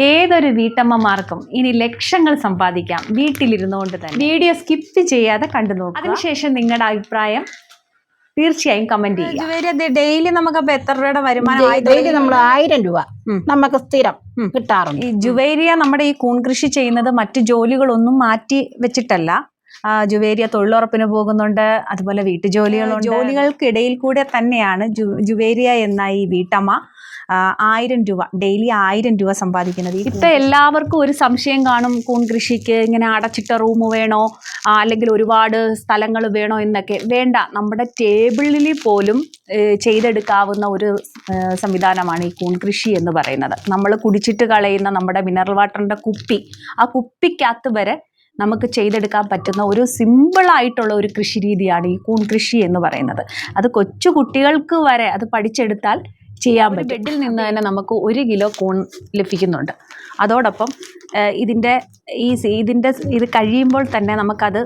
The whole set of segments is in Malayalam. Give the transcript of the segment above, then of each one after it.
ഏതൊരു വീട്ടമ്മമാർക്കും ഇനി ലക്ഷങ്ങൾ സമ്പാദിക്കാം വീട്ടിലിരുന്നുകൊണ്ട് തന്നെ. വീഡിയോ സ്കിപ്പ് ചെയ്യാതെ കണ്ടു നോക്കുക. അതിനുശേഷം നിങ്ങളുടെ അഭിപ്രായം തീർച്ചയായും കമന്റ് ചെയ്യുക. ഡെയിലി നമുക്ക് എത്ര രൂപയുടെ വരുമാനം ഡെയിലി നമ്മൾ ആയിരം രൂപ നമുക്ക് സ്ഥിരം കിട്ടാറുണ്ട്. ഈ ജുവേരിയ നമ്മുടെ ഈ കൂൺ കൃഷി ചെയ്യുന്നത് മറ്റു ജോലികളൊന്നും മാറ്റി വെച്ചിട്ടല്ല. ജുവേരിയ തൊഴിലുറപ്പിന് പോകുന്നുണ്ട് അതുപോലെ വീട്ടുജോലികളുണ്ട്. ജോലികൾക്കിടയിൽ കൂടെ തന്നെയാണ് ജു ജുവേരിയ എന്ന ഈ വീട്ടമ്മ ആയിരം രൂപ ഡെയിലി ആയിരം രൂപ സമ്പാദിക്കുന്നത്. ഇപ്പം എല്ലാവർക്കും ഒരു സംശയം കാണും കൂൺ കൃഷിക്ക് ഇങ്ങനെ അടച്ചിട്ട റൂം വേണോ അല്ലെങ്കിൽ ഒരുപാട് സ്ഥലങ്ങൾ വേണോ എന്നൊക്കെ. വേണ്ട നമ്മുടെ ടേബിളിൽ പോലും ചെയ്തെടുക്കാവുന്ന ഒരു സംവിധാനമാണ് ഈ കൂൺ കൃഷി എന്ന് പറയുന്നത്. നമ്മൾ കുടിച്ചിട്ട് കളയുന്ന നമ്മുടെ മിനറൽ വാട്ടറിന്റെ കുപ്പി ആ കുപ്പിക്കകത്ത് വരെ നമുക്ക് ചെയ്തെടുക്കാൻ പറ്റുന്ന ഒരു സിമ്പിളായിട്ടുള്ള ഒരു കൃഷി രീതിയാണ് ഈ കൂൺ കൃഷി എന്ന് പറയുന്നത്. അത് കൊച്ചു കുട്ടികൾക്ക് വരെ അത് പഠിച്ചെടുത്താൽ ചെയ്യാൻ പറ്റും. ബെഡിൽ നിന്ന് തന്നെ നമുക്ക് ഒരു കിലോ കൂൺ ലഭിക്കുന്നുണ്ട്. അതോടൊപ്പം ഇതിന്റെ ഈ ഇതിന്റെ ഇത് കഴിയുമ്പോൾ തന്നെ നമുക്കത്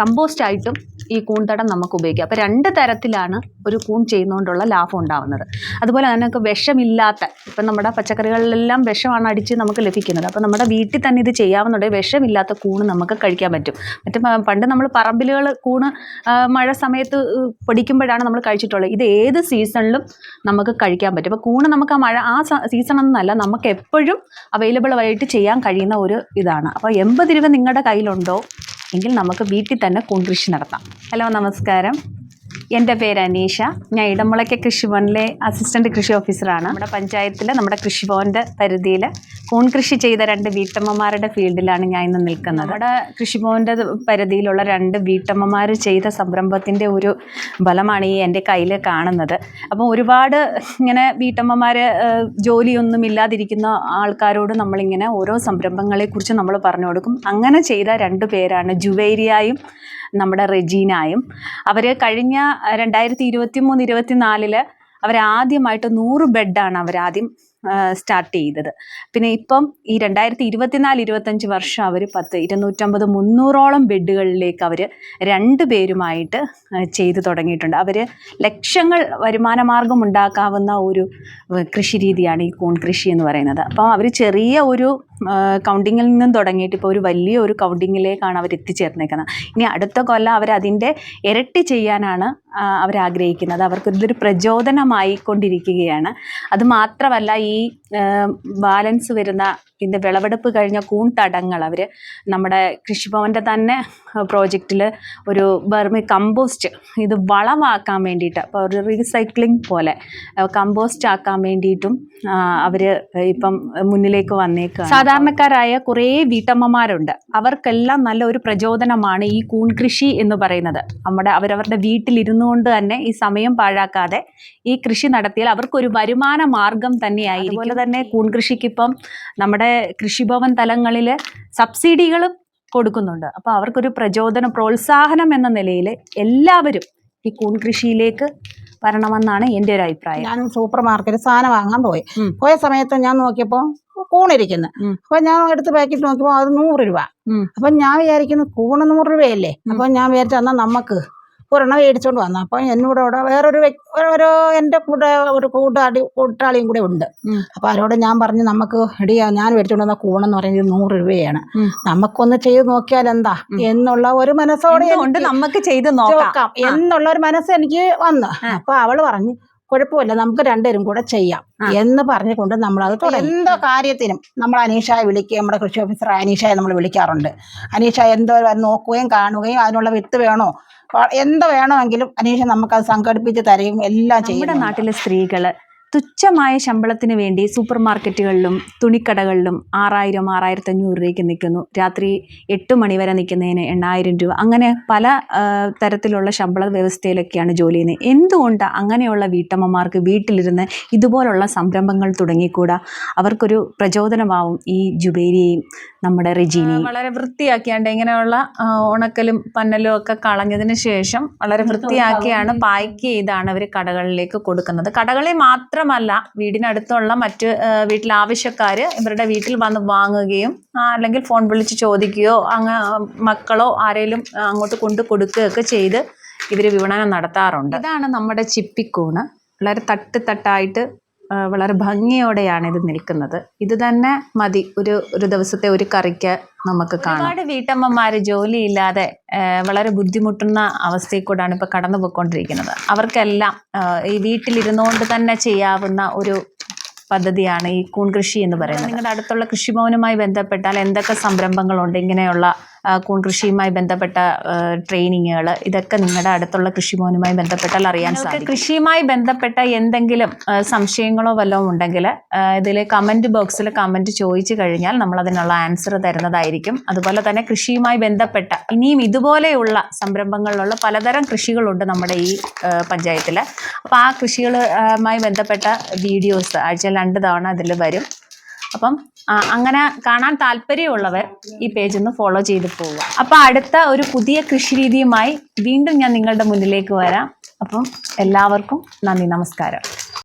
കമ്പോസ്റ്റ് ആയിട്ടും ഈ കൂൺതടം നമുക്ക് ഉപയോഗിക്കാം. അപ്പോൾ രണ്ട് തരത്തിലാണ് ഒരു കൂൺ ചെയ്യുന്നതുകൊണ്ടുള്ള ലാഭം ഉണ്ടാവുന്നത്. അതുപോലെ തന്നെ നമുക്ക് വിഷമില്ലാത്ത ഇപ്പം നമ്മുടെ പച്ചക്കറികളിലെല്ലാം വിഷമാണ് അടിച്ച് നമുക്ക് ലഭിക്കുന്നത്. അപ്പോൾ നമ്മുടെ വീട്ടിൽ തന്നെ ഇത് ചെയ്യാവുന്നുണ്ടെങ്കിൽ വിഷമില്ലാത്ത കൂണ് നമുക്ക് കഴിക്കാൻ പറ്റും. മറ്റേ പണ്ട് നമ്മൾ പറമ്പിലുകൾ കൂണ് മഴ സമയത്ത് പൊടിക്കുമ്പോഴാണ് നമ്മൾ കഴിച്ചിട്ടുള്ളത്. ഇത് ഏത് സീസണിലും നമുക്ക് കഴിക്കാൻ പറ്റും. അപ്പോൾ കൂണ് നമുക്ക് ആ മഴ ആ സീസൺ എന്നല്ല നമുക്ക് എപ്പോഴും അവൈലബിൾ ആയിട്ട് ചെയ്യാൻ കഴിയുന്ന ഒരു ഇതാണ്. അപ്പോൾ എൺപത് രൂപ നിങ്ങളുടെ കയ്യിലുണ്ടോ? എങ്കിൽ നമുക്ക് വീട്ടിൽ തന്നെ കൂൺ നടത്താം. ഹലോ നമസ്കാരം. എന്റെ പേര് അനീഷ. ഞാൻ ഇടമുളയ്ക്ക കൃഷിഭവനിലെ അസിസ്റ്റന്റ് കൃഷി ഓഫീസറാണ് നമ്മുടെ പഞ്ചായത്തിൽ നമ്മുടെ കൃഷിഭവന്റെ പരിധിയിൽ കൂൺ കൃഷി ചെയ്ത രണ്ട് വീട്ടമ്മമാരുടെ ഫീൽഡിലാണ് ഞാൻ ഇന്ന് നിൽക്കുന്നത്. നമ്മുടെ കൃഷിഭവന്റെ പരിധിയിലുള്ള രണ്ട് വീട്ടമ്മമാർ ചെയ്ത സംരംഭത്തിന്റെ ഒരു ഫലമാണ് ഈ എന്റെ കയ്യിൽ കാണുന്നത്. അപ്പോൾ ഒരുപാട് ഇങ്ങനെ വീട്ടമ്മമാർ ജോലിയൊന്നും ഇല്ലാതിരിക്കുന്ന ആൾക്കാരോട് നമ്മളിങ്ങനെ ഓരോ സംരംഭങ്ങളെക്കുറിച്ച് നമ്മൾ പറഞ്ഞു കൊടുക്കും. അങ്ങനെ ചെയ്ത രണ്ട് പേരാണ് ജുവേരിയായും നമ്മുടെ റെജീനായും. അവർ കഴിഞ്ഞ രണ്ടായിരത്തി ഇരുപത്തി മൂന്ന് ഇരുപത്തി അവർ അവരാദ്യമായിട്ട് നൂറ് ബെഡാണ് ആദ്യം സ്റ്റാർട്ട് ചെയ്തത്. പിന്നെ ഇപ്പം ഈ രണ്ടായിരത്തി ഇരുപത്തിനാല് ഇരുപത്തഞ്ച് വർഷം അവർ പത്ത് ഇരുന്നൂറ്റമ്പത് മുന്നൂറോളം ബെഡുകളിലേക്ക് അവർ രണ്ട് പേരുമായിട്ട് ചെയ്തു തുടങ്ങിയിട്ടുണ്ട്. അവർ ലക്ഷങ്ങൾ വരുമാന മാർഗം ഉണ്ടാക്കാവുന്ന ഒരു കൃഷി രീതിയാണ് ഈ കൂൺ കൃഷി എന്ന് പറയുന്നത്. അപ്പം അവർ ചെറിയ ഒരു കൗണ്ടിങ്ങിൽ നിന്നും തുടങ്ങിയിട്ട് ഇപ്പോൾ ഒരു വലിയ ഒരു കൗണ്ടിങ്ങിലേക്കാണ് അവർ എത്തിച്ചേർന്നേക്കുന്നത്. ഇനി അടുത്ത കൊല്ലം അവരതിന്റെ ഇരട്ടി ചെയ്യാനാണ് അവർ ആഗ്രഹിക്കുന്നത്. അവർക്ക് ഇതൊരു പ്രചോദനമായി കൊണ്ടിരിക്കുകയാണ് അത് മാത്രമല്ല ഈ ബാലൻസ് വരുന്ന ഇതിന്റെ വിളവെടുപ്പ് കഴിഞ്ഞ കൂൺ തടങ്ങൾ അവർ നമ്മുടെ കൃഷിഭവന്റെ തന്നെ പ്രോജക്റ്റിൽ ഒരു ബർമി കമ്പോസ്റ്റ് ഇത് വളമാക്കാൻ വേണ്ടിയിട്ട് അപ്പോൾ ഒരു റീസൈക്ലിംഗ് പോലെ കമ്പോസ്റ്റ് ആക്കാൻ വേണ്ടിയിട്ടും അവർ ഇപ്പം മുന്നിലേക്ക് വന്നേക്കുക സാധാരണക്കാരായ കുറേ വീട്ടമ്മമാരുണ്ട്. അവർക്കെല്ലാം നല്ല ഒരു പ്രചോദനമാണ് ഈ കൂൺ കൃഷി എന്ന് പറയുന്നത്. നമ്മുടെ അവരവരുടെ വീട്ടിലിരുന്നു കൊണ്ട് തന്നെ ഈ സമയം പാഴാക്കാതെ ഈ കൃഷി നടത്തിയാൽ അവർക്കൊരു വരുമാന മാർഗം തന്നെയായി അതുപോലെ തന്നെ കൂൺ കൃഷിക്ക് ഇപ്പം നമ്മുടെ കൃഷിഭവൻ തലങ്ങളിൽ സബ്സിഡികളും കൊടുക്കുന്നുണ്ട്. അപ്പോൾ അവർക്കൊരു പ്രചോദനം പ്രോത്സാഹനം എന്ന നിലയിൽ എല്ലാവരും ഈ കൂൺ കൃഷിയിലേക്ക് വരണമെന്നാണ് എന്റെ ഒരു അഭിപ്രായം. ഞാൻ സൂപ്പർ മാർക്കറ്റിൽ സാധനം വാങ്ങാൻ പോയി. പോയ സമയത്ത് ഞാൻ നോക്കിയപ്പോൾ കൂണിരിക്കുന്നു. അപ്പൊ ഞാൻ എടുത്ത് പാക്കറ്റ് നോക്കിയപ്പോൾ അത് നൂറ് രൂപ. അപ്പൊ ഞാൻ വിചാരിക്കുന്നു കൂണ് നൂറ് രൂപയല്ലേ? അപ്പൊ ഞാൻ വിചാരിച്ചു എന്നാൽ നമുക്ക് ഒരെണ്ണം മേടിച്ചുകൊണ്ട് വന്നു. അപ്പോൾ എന്നോട് അവിടെ വേറൊരു ഒരു എന്റെ കൂടെ ഒരു കൂട്ടാളി കൂട്ടാളിയും കൂടെ ഉണ്ട്. അപ്പോൾ അപ്പൊ അവരോട് ഞാൻ പറഞ്ഞു നമുക്ക് എടി ഞാൻ മേടിച്ചോണ്ട് വന്ന കൂണെന്ന് പറയുന്നത് നൂറ് രൂപയാണ്. നമുക്കൊന്ന് ചെയ്ത് നോക്കിയാൽ എന്താ? എന്നുള്ള ഒരു മനസ്സോടെ നമുക്ക് ചെയ്ത് നോക്കാം. എന്നുള്ള ഒരു മനസ്സ് എനിക്ക് വന്നു. അപ്പോൾ അവൾ പറഞ്ഞു കുഴപ്പമില്ല. നമുക്ക് രണ്ടുപേരും കൂടെ ചെയ്യാം. എന്ന് പറഞ്ഞുകൊണ്ട് നമ്മൾ അത് എന്തോ കാര്യത്തിനും നമ്മൾ അനീഷായെ വിളിക്കുകയും നമ്മുടെ കൃഷി ഓഫീസർ അനീഷായെ നമ്മൾ വിളിക്കാറുണ്ട്. അനീഷ എന്തോ നോക്കുകയും കാണുകയും അതിനുള്ള വിത്ത് വേണോ? എന്ത് വേണമെങ്കിലും അനീഷ നമുക്കത് സംഘടിപ്പിച്ച് തരുകയും എല്ലാം ചെയ്യും നമ്മുടെ നാട്ടിലെ സ്ത്രീകൾ തുച്ഛമായ ശമ്പളത്തിന് വേണ്ടി സൂപ്പർ മാർക്കറ്റുകളിലും തുണിക്കടകളിലും ആറായിരം ആറായിരത്തി അഞ്ഞൂറ് രൂപയ്ക്ക് നിൽക്കുന്നു. രാത്രി എട്ട് മണി വരെ നിൽക്കുന്നതിന് എണ്ണായിരം രൂപ. അങ്ങനെ പല തരത്തിലുള്ള ശമ്പള വ്യവസ്ഥയിലൊക്കെയാണ് ജോലി ചെയ്യുന്നത്. എന്തുകൊണ്ട് അങ്ങനെയുള്ള വീട്ടമ്മമാർക്ക് വീട്ടിലിരുന്ന് ഇതുപോലുള്ള സംരംഭങ്ങൾ തുടങ്ങിക്കൂടാ? അവർക്കൊരു പ്രചോദനമാവും ഈ ജുബേരിയെയും നമ്മുടെ റെജീനയും വളരെ വൃത്തിയാക്കിയാണ്ട് ഇങ്ങനെയുള്ള ഉണക്കലും പന്നലും ഒക്കെ കളഞ്ഞതിന് ശേഷം വളരെ വൃത്തിയാക്കിയാണ് പായ്ക്ക് ചെയ്താണ് അവർ കടകളിലേക്ക് കൊടുക്കുന്നത്. കടകളിൽ മാത്രമല്ല വീടിനടുത്തുള്ള മറ്റ് വീട്ടിൽ ആവശ്യക്കാർ ഇവരുടെ വീട്ടിൽ വന്ന് വാങ്ങുകയും അല്ലെങ്കിൽ ഫോൺ വിളിച്ച് ചോദിക്കുകയോ അങ്ങ് മക്കളോ ആരെങ്കിലും അങ്ങോട്ട് കൊണ്ട് കൊടുക്കുകയൊക്കെ ചെയ്ത് ഇവർ വിപണനം നടത്താറുണ്ട്. ഇതാണ് നമ്മുടെ ചിപ്പിക്കൂണ്. വളരെ തട്ട് തട്ടായിട്ട് വളരെ ഭംഗിയോടെയാണ് ഇത് നിൽക്കുന്നത്. ഇത് തന്നെ മതി. ഒരു ഒരു ദിവസത്തെ ഒരു കറിക്ക് നമുക്ക് കാണാം. ഒരുപാട് വീട്ടമ്മമാർ ജോലിയില്ലാതെ വളരെ ബുദ്ധിമുട്ടുന്ന അവസ്ഥയിൽ കൂടാണ് ഇപ്പോൾ കടന്നു പോയിക്കൊണ്ടിരിക്കുന്നത് അവർക്കെല്ലാം ഈ വീട്ടിലിരുന്നുകൊണ്ട് തന്നെ ചെയ്യാവുന്ന ഒരു പദ്ധതിയാണ് ഈ കൂൺ കൃഷി എന്ന് പറയുന്നത്. നിങ്ങളുടെ അടുത്തുള്ള കൃഷിഭവനുമായി ബന്ധപ്പെട്ടാൽ എന്തൊക്കെ സംരംഭങ്ങളുണ്ട്? ഇങ്ങനെയുള്ള കൂൺ കൃഷിയുമായി ബന്ധപ്പെട്ട ട്രെയിനിങ്ങുകൾ ഇതൊക്കെ നിങ്ങളുടെ അടുത്തുള്ള കൃഷിഭവനുമായി ബന്ധപ്പെട്ടാൽ അറിയാൻ സാധിക്കും. കൃഷിയുമായി ബന്ധപ്പെട്ട എന്തെങ്കിലും സംശയങ്ങളോ വല്ലതും ഉണ്ടെങ്കിൽ ഇതിൽ കമന്റ് ബോക്സിൽ കമന്റ് ചോദിച്ചു കഴിഞ്ഞാൽ നമ്മൾ അതിനുള്ള ആൻസർ തരുന്നതായിരിക്കും. അതുപോലെ തന്നെ കൃഷിയുമായി ബന്ധപ്പെട്ട ഇനിയും ഇതുപോലെയുള്ള സംരംഭങ്ങളിലുള്ള പലതരം കൃഷികളുണ്ട് നമ്മുടെ ഈ പഞ്ചായത്തിൽ അപ്പോൾ ആ കൃഷികളുമായി ബന്ധപ്പെട്ട വീഡിയോസ് ആഴ്ചയിൽ രണ്ട് തവണ അതിൽ വരും. അപ്പം അങ്ങനെ കാണാൻ താല്പര്യമുള്ളവർ ഈ പേജ് ഒന്ന് ഫോളോ ചെയ്ത് പോവുക. അപ്പോൾ അടുത്ത ഒരു പുതിയ കൃഷി രീതിയുമായി വീണ്ടും ഞാൻ നിങ്ങളുടെ മുന്നിലേക്ക് വരാം. അപ്പം എല്ലാവർക്കും നന്ദി നമസ്കാരം.